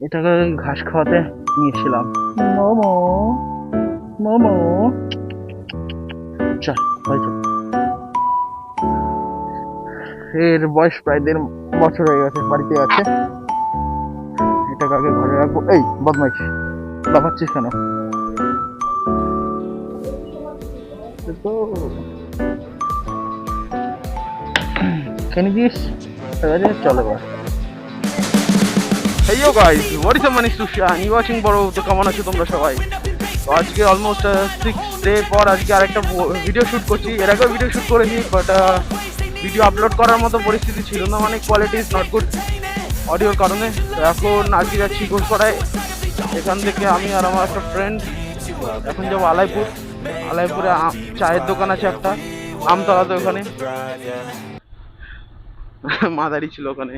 এটাকে ঘাস খাওয়াতে নিয়েছিলাম। মোমো। মোমো। চল চল এর বয়স প্রায় দেড় বছর হয়ে গেছে বাড়িতে আছে। এটাকে আগে ঘরে রাখব। এই বদমাইশ। লাফাচ্ছিস কেন? তো। কেন দিস? চলো এবার। Hey yo guys, what is up man, it's Susha and তো কেমন আছো তোমরা সবাই তো আজকে অলমোস্ট সিক্স ডে পর আজকে আরেকটা ভিডিও শুট করছি। এর আগেও ভিডিও শুট করেছি বাট ভিডিও আপলোড করার মতো পরিস্থিতি ছিল না মানে কোয়ালিটি ইজ নট গুড অডিওর কারণে। তো এখন আজকে যাচ্ছি ঘোষপাড়ায়। এখান থেকে আমি আর আমার একটা ফ্রেন্ড এখন যাব আলাইপুর। আলাইপুরে চায়ের দোকান আছে একটা আমতলাতে ওখানে মাদারি ছিল ওখানে।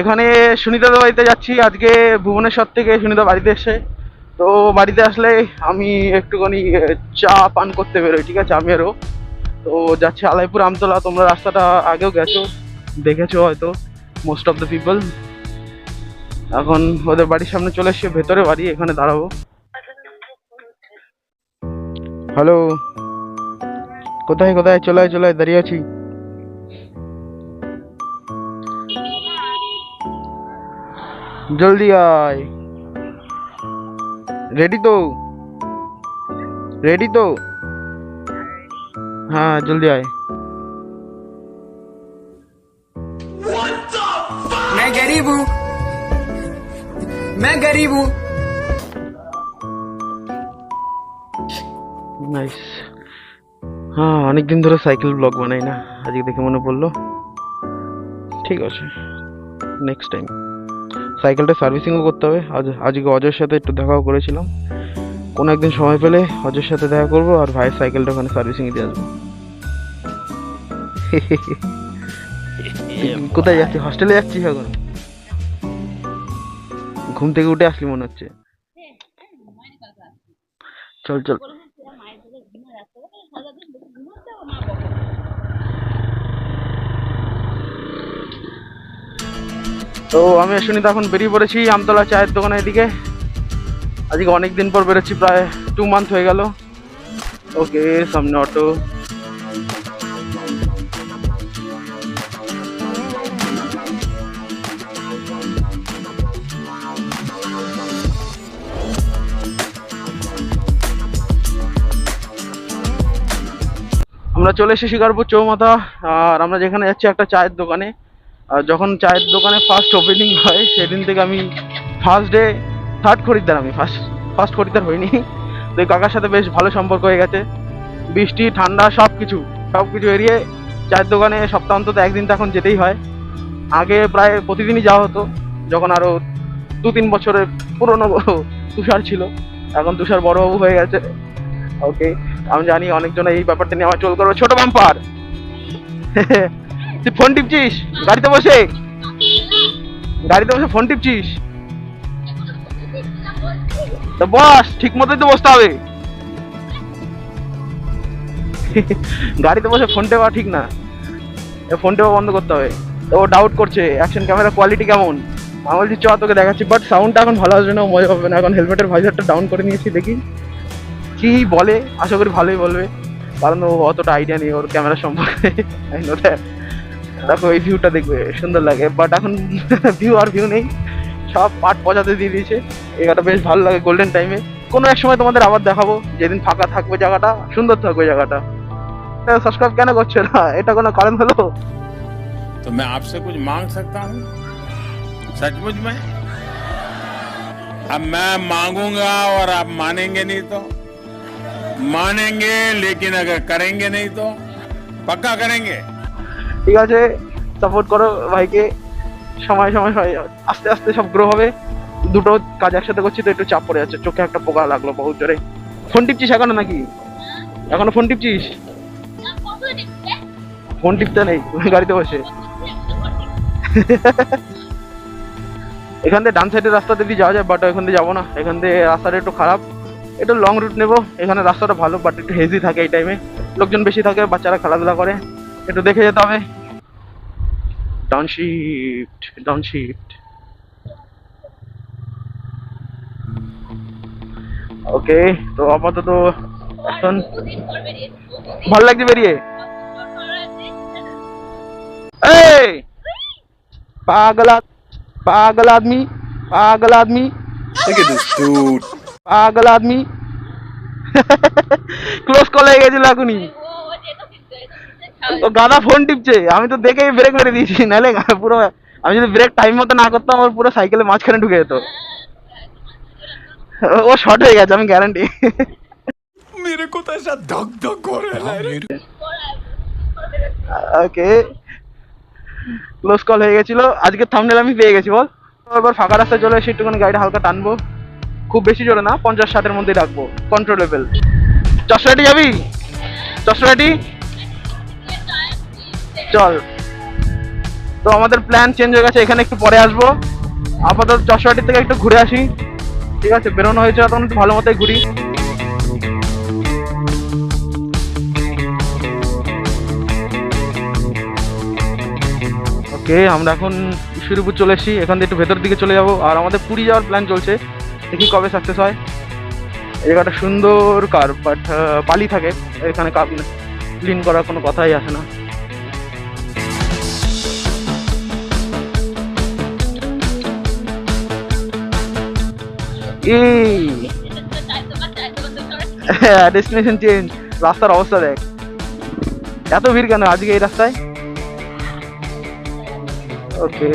এখানে সুনিতাদের বাড়িতে যাচ্ছি। আজকে ভুবনেশ্বর থেকে সুনিতা বাড়িতে এসে। তো বাড়িতে আসলে আমি একটুখানি চা পান করতে বেরোই, ঠিক আছে? আমি আরও তো যাচ্ছি আলাইপুর আমতলা। তোমরা রাস্তাটা আগেও গেছো, দেখেছ হয়তো মোস্ট অফ দ্য পিপল এখন ওদের বাড়ির সামনে চলে এসছে ভেতরে বাড়ি, এখানে দাঁড়াবো। হ্যালো কোথায় কোথায়? চলে চলে দাঁড়িয়ে আছি। জলদি আয় রেডি তো রেডি তো হ্যাঁ জলদি আয় मैं गरीब हूँ मैं गरीब हूँ নাইস হ্যাঁ অনেকদিন ধরে সাইকেল ব্লগ বানাই না আজকে দেখে মনে পড়লো ঠিক আছে নেক্সট টাইম সাইকেলটা সার্ভিসিংও করতে হবে। আজ আজকে অজয়ের সাথে একটু দেখাও করেছিলাম। কোনো একদিন সময় পেলে অজয়ের সাথে দেখা করব আর ভাইয়ের সাইকেলটা ওখানে সার্ভিসিং দিয়ে আসব। কোথায় যাচ্ছি? হস্টেলে যাচ্ছি এখন। ঘুম থেকে উঠে আসলি মনে হচ্ছে। চল চল। তো আমি সুনিতা এখন বেরিয়ে পড়েছি আমতলা চায়ের দোকানের দিকে। আজকে অনেক দিন পর বেরোচ্ছি, প্রায় টু মান্থ হয়ে গেল। ওকে, সামনে অটো। আমরা চলে এসেছি শিকারপুর চৌমাথা, আর আমরা যেখানে যাচ্ছি একটা চায়ের দোকানে। যখন চায়ের দোকানে ফার্স্ট ওপেনিং হয়, সেদিন থেকে আমি ফার্স্ট ডে থার্ড খরিদ্দার আমি ফার্স্ট ফার্স্ট খরিদ্দার হইনি। তো কাকার সাথে বেশ ভালো সম্পর্ক হয়ে গেছে। বৃষ্টি, ঠান্ডা সব কিছু সব কিছু এড়িয়ে চায়ের দোকানে সপ্তাহ অন্তত একদিন তো এখন যেতেই হয়। আগে প্রায় প্রতিদিনই যাওয়া হতো, যখন আরও দু তিন বছরের পুরনো তুষার ছিল। এখন তুষার বড়বাবু হয়ে গেছে। ওকে আমি জানি অনেকজন এই ব্যাপারটা নিয়ে আমার চল করবে ছোট বাম্পার! তুই ফোন টিপছিস? গাড়িতে বসে? গাড়িতে বসে ফোন টিপছিস? তো বস ঠিক মতোই তো বসতে হবে। গাড়িতে বসে ফোন টেপা ঠিক না। ফোন টেপা বন্ধ করতে হবে। তো ও ডাউট করছে অ্যাকশন ক্যামেরা কোয়ালিটি কেমন? আমি বলছি, চ, তোকে দেখাচ্ছি। বাট সাউন্ডটা এখন ভালো আসবে না মজা হবে না। এখন হেলমেটের ভাইজারটা ডাউন করে নিয়েছি, দেখি। কি বলে? আশা করি ভালোই বলবে। কারণ ও অতটা আইডিয়া নেই ওর ক্যামেরা সম্পর্কে। I know that. দেখো এই ভিউটা দেখবে সুন্দর লাগে বাট এখন ভিউ আর ভিউ নেই সব পাট পচাতে দিয়ে দিয়েছে এগাটা বেশ ভালো লাগে গোল্ডেন টাইমে কোনো এক সময় তোমাদের আবার দেখাবো যেদিন ফাঁকা থাকবে জায়গাটা সুন্দর থাকবে জায়গাটা সাবস্ক্রাইব কেন করছে না এটা কোনো কারণ হলো तो मैं आपसे कुछ मांग सकता हूँ सचमुच में अब मैं मांगूंगा और आप मानेंगे नहीं तो मानेंगे लेकिन अगर करेंगे नहीं तो पक्का करेंगे ঠিক আছে সাপোর্ট করো ভাইকে। সময় সময় আস্তে আস্তে সব গ্রো হবে। দুটো কাজ একসাথে করছি তো একটু চাপ পড়ে যাচ্ছে। চোখে একটা পোকা লাগল বহুত জোরে। ফোন টিপছিস এখনও নাকি? এখনও ফোন টিপছিস? ফোন টিপতে নেই, গাড়িতে বসে। এখান থেকে ডান সাইডের রাস্তাতে দিয়ে যাওয়া যায় বাট এখান দিয়ে যাব না। এখান থেকে রাস্তাটা একটু খারাপ। একটু লং রুট নেব। এখানে রাস্তাটা ভালো বাট একটু হেজি থাকে এই টাইমে লোকজন বেশি থাকে, বাচ্চারা খেলাধুলা করে। একটু দেখে যেতে হবে। downshift, downshift. ওকে তো আপাতত এখন ভালো লাগছে বেরিয়ে? এই! পাগল পাগল আদমি পাগল আদমি। পাগল আদমি। ক্লোজ কল হয়ে গেছিল এখনই। ও গাদা ফোন টিপছে। আমি তো দেখেই ব্রেক মেরে দিয়েছি। নাহলে পুরো আমি যদি ব্রেক টাইম মতো না করতাম আমার পুরো সাইকেলে মাঝখানে ঢুকে যেত। ও শর্ট হয়ে গেছে আমি গ্যারান্টি মেরে কোথায় সব ধক ধক করে? হ্যাঁ, ওকে। ক্লোজ কল হয়ে গেছিল। আজকে থামনেল আমি পেয়ে গেছি বল। এবার ফাঁকা রাস্তায় চলে এসে একটুখানি গাড়িটা হালকা টানবো। খুব বেশি জোরে না পঞ্চাশ ষাটের মধ্যেই রাখব। কন্ট্রোলেবল চশমাটি যাবি? চশমাটি? চল। তো আমাদের প্ল্যান চেঞ্জ হয়ে গেছে, এখানে একটু পরে আসব। আপাতত চশরাটি থেকে একটু ঘুরে আসি। ঠিক আছে, বেরোনো হয়েছে তখন একটু ভালো মতোই ঘুরি। ওকে আমরা এখন ঈশ্বরীপুর চলে এসেছি। এখান থেকে একটু ভেতর দিকে চলে যাব। আর আমাদের পুরী যাওয়ার প্ল্যান চলছে। দেখি কবে সাকসেস হয়। এই জায়গাটা সুন্দর কার বাট বালি থাকে। এখানে ক্লিন করার কোনো কথাই আসে না। এই ডেস্টিনেশন চেঞ্জ রাস্তার অবস্থা দেখ এত ভিড় কেন আজকে এই রাস্তায় ওকে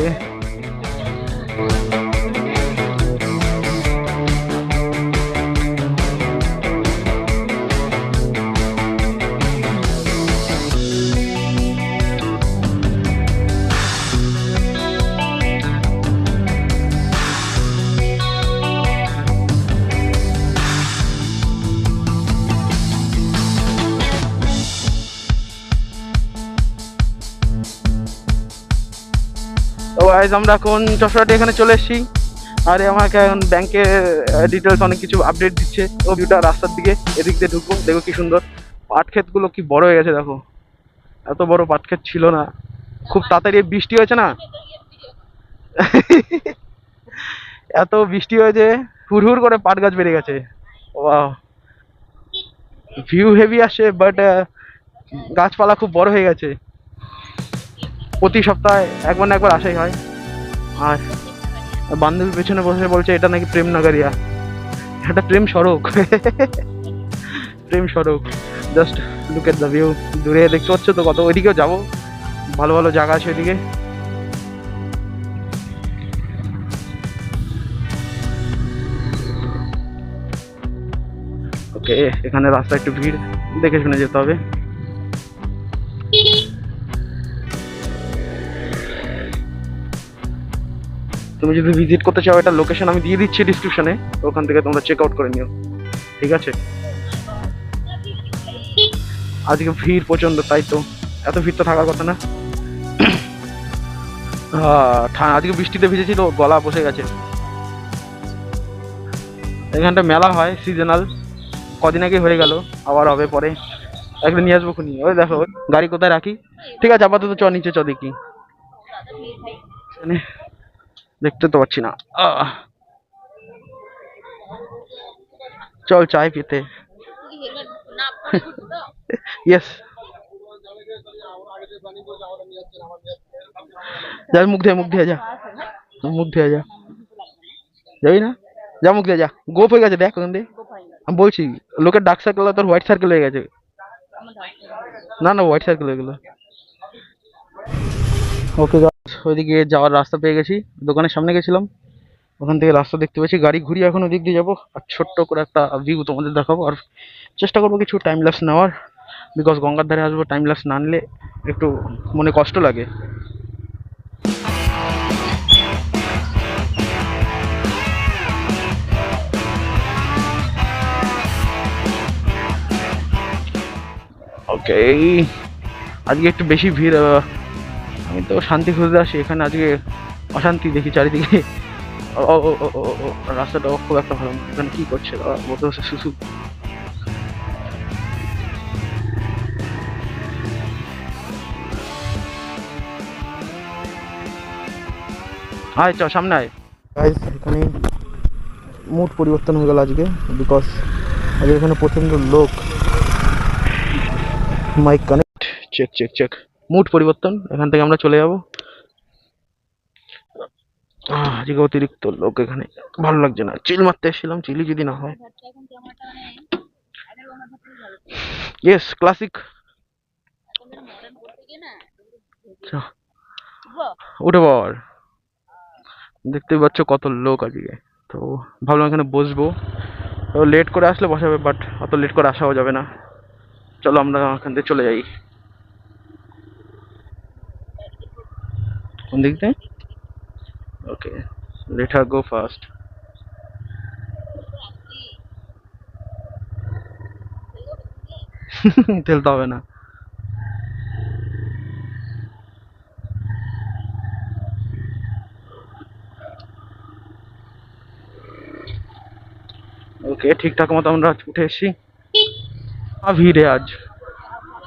গাইজ আমরা এখন চশমাটি এখানে চলে এসেছি। আরে, আমাকে এখন ব্যাংকের ডিটেলস অনেক কিছু আপডেট দিচ্ছে। ও ভিউটা রাস্তার দিকে, এদিক দিয়ে ঢুকবো, দেখো কি সুন্দর। পাট ক্ষেতগুলো কি বড় হয়ে গেছে, দেখো। এত বড় পাট ক্ষেত ছিল না। খুব তাড়াতাড়ি বৃষ্টি হয়েছে না? এত বৃষ্টি হয়েছে, হুড় করে পাট গাছ বেড়ে গেছে। ভিউ হেভি আসে বাট গাছপালা খুব বড় হয়ে গেছে। প্রতি সপ্তাহে একবার না একবার আসাই হয়। আর বান্ধবীর পেছনে বসে বলছে, এটা নাকি প্রেম নগরিয়া? এটা প্রেম সড়ক। প্রেম সড়ক। Just look at the view দূরে দেখতে পাচ্ছ তো কত, ওইদিকেও যাব। ভালো ভালো জায়গা আছে ওইদিকে। ওকে এখানে রাস্তা একটু ভিড়। দেখে শুনে যেতে হবে। তুমি যদি ভিজিট করতে চাও, এটা লোকেশন আমি দিয়ে দিচ্ছি ডিসক্রিপশনে ওখান থেকে তোমরা চেক আউট করে নিও। ঠিক আছে? আজকে ভিড় প্রচণ্ড তাই তো? এত ভিড় তো থাকার কথা না। আজকে বৃষ্টিতে ভিজেছি তো, গলা বসে গেছে। এখানটা মেলা হয় সিজনাল কদিন আগে হয়ে গেল, আবার হবে পরে। একদিন নিয়ে আসব খুনি। ওই দেখো গাড়ি কোথায় রাখি? ঠিক আছে, আপাতত চ, নিচে চ দেখি। দেখতে তো পাচ্ছি না। আহ। চল চায় পিতে। ইয়েস যা মুখ ধুয়ে মুখ ধুয়ে যা। মুখ ধুয়ে যা। যাবি না? যা, মুখ ধুয়ে যা। গোপ হয়ে গেছে, দেখ ওখান দিয়ে। আমি বলছি, লোকের ডার্ক সার্কেল তোর হোয়াইট সার্কেল হয়ে গেছে। না না হোয়াইট সার্কেল হয়ে গেলো। ওকে ওইদিকে যাওয়ার রাস্তা পেয়ে গেছি, দোকানের সামনে গেছিলাম। ওখান থেকে রাস্তা দেখতে পেয়েছি, গাড়ি ঘুরিয়ে এখন ওদিক দিয়ে যাব। আর ছোট্ট করে একটা ভিউ তোমাদের দেখাবো। আর চেষ্টা করব কিছু টাইম ল্যাপস নেওয়ার বিকজ গঙ্গার ধারে আসব টাইম ল্যাপস না নিলে একটু মনে কষ্ট লাগে। ওকে আজকে একটু বেশি ভিড় আমি তো শান্তি খুঁজতে আসি এখানে আজকে অশান্তি দেখি চারিদিকে। ও রাস্তাটাও খুব একটা ভালো না। এখানে কি করছে বসে বসে শুশু আয় চ সামনে আয়। এখানে মুড পরিবর্তন হয়ে গেল আজকে বিকজ আজকে এখানে প্রচণ্ড লোক। Mic connect check check check mood পরিবর্তন, এখান থেকে আমরা চলে যাব। আজকে অতিরিক্ত লোক এখানে। ভালো লাগছে না। চিল মারতে এসেছিলাম চিলি যদি না হয়। ইয়েস ক্লাসিক উঠে পর দেখতেই পাচ্ছ কত লোক আজকে। তো, ভাবলাম এখানে বসবো। লেট করে আসলে বসাবে বাট অত লেট করে আসাও যাবে না। চলো আমরা এখান থেকে চলে যাই। কোন দিক থেকে ওকে লেট হার গো ফাস্ট ঠেলতে হবে না। ওকে ঠিকঠাক মতো আমরা উঠে এসেছি। ভিড়ে আজ।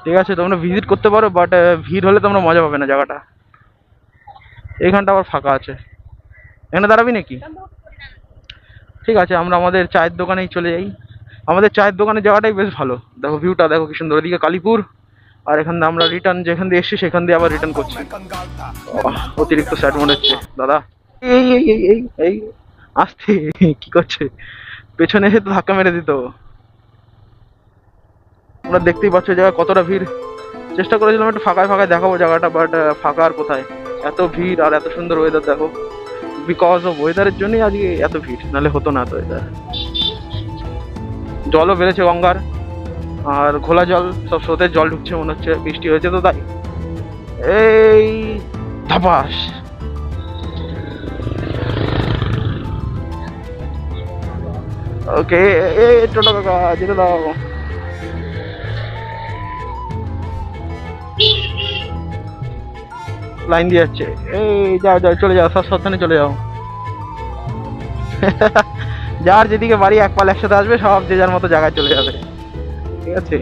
ঠিক আছে, তোমরা ভিজিট করতে পারো বাট ভিড় হলে তোমরা মজা পাবে না জায়গাটা। এইখানটা আবার ফাঁকা আছে। এখানে দাঁড়াবি নাকি? ঠিক আছে, আমরা আমাদের চায়ের দোকানেই চলে যাই। আমাদের চায়ের দোকানে জায়গাটাই বেশ ভালো। দেখো ভিউটা দেখো কি সুন্দর ওদিকে কালীপুর, আর এখান দিয়ে আমরা রিটার্ন যেখান দিয়ে এসেছি সেখান দিয়ে আবার রিটার্ন করছি। অতিরিক্ত স্যাড মনে হচ্ছে। দাদা, এই এই এই এই এই আসতে কি করছে? পেছনে এসে তো ধাক্কা মেরে দিত। আমরা দেখতেই পাচ্ছ জায়গা কতটা ভিড়। চেষ্টা করেছিলাম একটু ফাঁকায় ফাঁকায় দেখাবো জায়গাটা বাট ফাঁকা আর কোথায়? এত ভিড় আর এত সুন্দর ওয়েদার দেখো। বিকজ অফ ওয়েদারের জন্যই আজকে এত ভিড়, নাহলে হতো না এত ওয়েদার জলও বেড়েছে গঙ্গার, আর ঘোলা জল, সব স্রোতের জল ঢুকছে মনে হচ্ছে, বৃষ্টি হয়েছে তো তাই। এই, ধাপাস। ওকে এ টোটো কাকা, যেতে দাও। লাইন দিয়ে যাচ্ছে। এই, যাও যাও, চলে যাও, সব সাবধানে চলে যাও। যার যেদিকে বাড়ি, এক পাল একসাথে আসবে, সব যে যার মতো জায়গায় চলে যাবে। ঠিক আছে?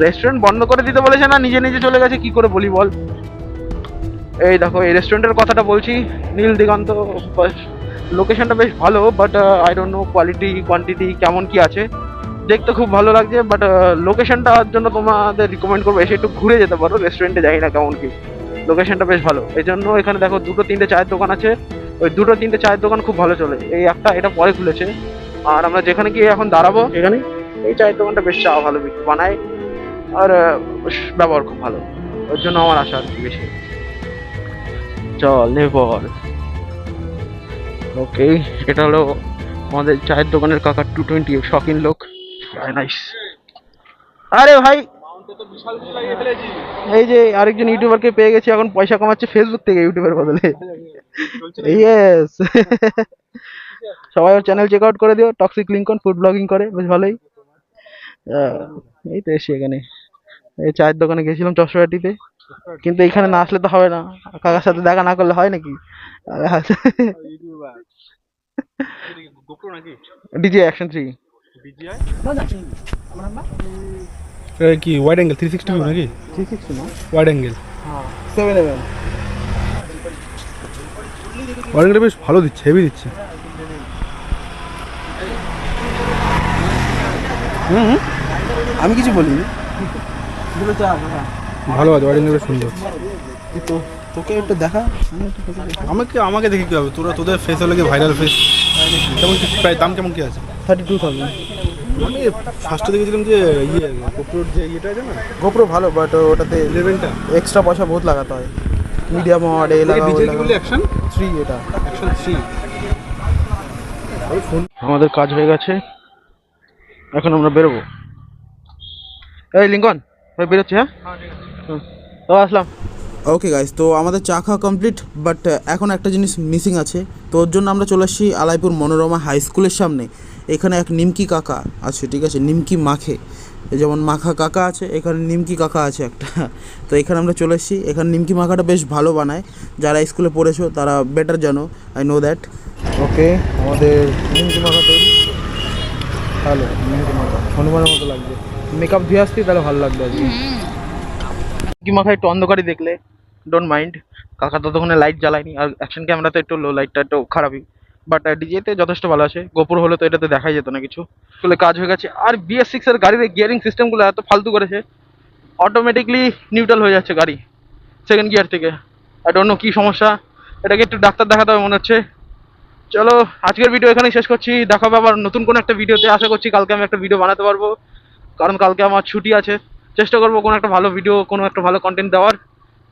রেস্টুরেন্ট বন্ধ করে দিতে বলেছে না? নিজে নিজে চলে গেছে, কি করে বলি বল? এই দেখো, এই রেস্টুরেন্টের কথাটা বলছি। নীল দিগন্ত লোকেশনটা বেশ ভালো but I don't know quality quantity কেমন কি আছে। দেখতে খুব ভালো লাগছে বাট লোকেশনটার জন্য তোমাদের রিকমেন্ড করব, এসে একটু ঘুরে যেতে পারো। রেস্টুরেন্টে যাই না কেমন কি। লোকেশনটা বেশ ভালো। এই জন্য এখানে দেখো দুটো, তিনটে চায়ের দোকান আছে। ওই দুটো, তিনটে চায়ের দোকান খুব ভালো চলে। এই একটা এটা পরে খুলেছে। আর আমরা যেখানে গিয়ে এখন দাঁড়াবো, এখানে এই চায়ের দোকানটা বেশ চা ভালো বানায়। আর ব্যবহার খুব ভালো। ওর জন্য আমার আশা আর কি বেশি। চল নেবর ওকে এটা হলো আমাদের চায়ের দোকানের কাকা টু টোয়েন্টি শখিন লোক। নাইস আরে ভাই! এই যে আরেকজন ইউটিউবারকে পেয়ে গেছি এখন পয়সা কামাচ্ছে ফেসবুক থেকে ইউটিউবের বদলে। ইয়েস সবাই ওর চ্যানেল চেক আউট করে দিও টক্সিক লিঙ্কন ফুড ব্লগিং করে বেশ ভালোই। এই তো এসি এখানে। এই চায়ের দোকানে গেছিলাম চশমাটিতে কিন্তু এখানে না আসলে তো হবে না। কাকার সাথে দেখা না করলে হয় নাকি? ডিজে অ্যাকশন থ্রি এটা কি ওয়াইড অ্যাঙ্গেল থ্রি সিক্সটি নাকি? থ্রি সিক্সটি না? Wide angle seven wide angle বেশ ভালো দিচ্ছে হেভি দিচ্ছে। আমি কিছু বলিনি। ভালো আছে ওয়াইড অ্যাঙ্গেল বেশ সুন্দর। তো তোকে একটু দেখা। আমাকে আমাকে দেখে কি হবে? তোরা তোদের ফেস হলে ভাইরাল ফেস কেমন কি প্রায় দাম কেমন কি আছে? থার্টি টু থাউজেন্ড আমি ফার্স্টে দেখেছিলাম যে ইয়ে গোপ্রোর যে ইয়েটা আছে না? গোপ্রো ভালো বাট ওটাতে ইলেভেনটা এক্সট্রা পয়সা বহুত লাগাতে হয়। মিডিয়াম ওয়ার্ড এ লাগাও ডিজেল অ্যাকশন থ্রি এটা। অ্যাকশন থ্রি ওই ফোন আমাদের কাজ হয়ে গেছে। এখন আমরা বেরোবো। এই লিঙ্কন ভাই বেরোচ্ছি হ্যাঁ? হুম। তো আসলাম। ওকে গাইস তো আমাদের চা খাওয়া কমপ্লিট বাট এখন একটা জিনিস মিসিং আছে। তো ওর জন্য আমরা চলে আসছি আলাইপুর মনোরমা হাই স্কুলের সামনে। এখানে এক নিমকি কাকা আছে ঠিক আছে? নিমকি মাখে। যেমন মাখা কাকা আছে এখানে নিমকি কাকা আছে একটা। তো এখানে আমরা চলে এসেছি। এখানে নিমকি মাখাটা বেশ ভালো বানায়। যারা স্কুলে পড়েছো তারা বেটার জানো আই নো দ্যাট ওকে আমাদের নিমকি মাখা তৈরি। ভালো নিমকি মাখা। হনুমানের মতো লাগবে মেকআপ ধুয়ে আসতি তাহলে ভালো লাগবে আজকে। কি মাখা একটু অন্ধকারই দেখলে ডোন্ট মাইন্ড কাকা ততক্ষণে লাইট জ্বালায়নি আর অ্যাকশন ক্যামেরা তো একটু লো লাইটটা একটু খারাপই। বাট ডিজেতে যথেষ্ট ভালো আছে। গোপুর হলে তো এটাতে দেখাই যেত না কিছু। আসলে কাজ হয়ে গেছে। আর বিএস সিক্স এর গাড়ির গিয়ারিং সিস্টেমগুলো এত ফালতু করেছে অটোমেটিকলি নিউট্রাল হয়ে যাচ্ছে গাড়ি সেকেন্ড গিয়ার থেকে। আই অন্য কী সমস্যা। এটাকে একটু ডাক্তার দেখাতে হবে মনে হচ্ছে। চলো, আজকের ভিডিও এখানেই শেষ করছি। দেখা হবে আবার নতুন কোনো একটা ভিডিওতে আশা করছি কালকে আমি একটা ভিডিও বানাতে পারব। কারণ কালকে আমার ছুটি আছে। চেষ্টা করব কোনো একটা ভালো ভিডিও কোনো একটা ভালো কন্টেন্ট দেওয়ার।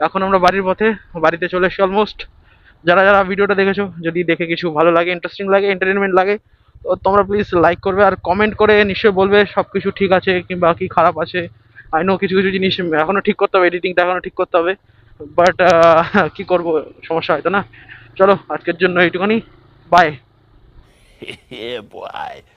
এখন আমরা বাড়ির পথে, বাড়িতে চলে এসেছি অলমোস্ট যারা যারা ভিডিওটা দেখেছ, যদি দেখে কিছু ভালো লাগে ইন্টারেস্টিং লাগে এন্টারটেনমেন্ট লাগে, তো তোমরা প্লিজ লাইক করবে আর কমেন্ট করে নিশ্চয়ই বলবে সব কিছু ঠিক আছে কিংবা কি খারাপ আছে। আইনও কিছু কিছু জিনিস এখনও ঠিক করতে হবে এডিটিংটা এখনও ঠিক করতে হবে বাট কি করব, সমস্যা হয়তো না। চলো, আজকের জন্য এইটুখানি। বাই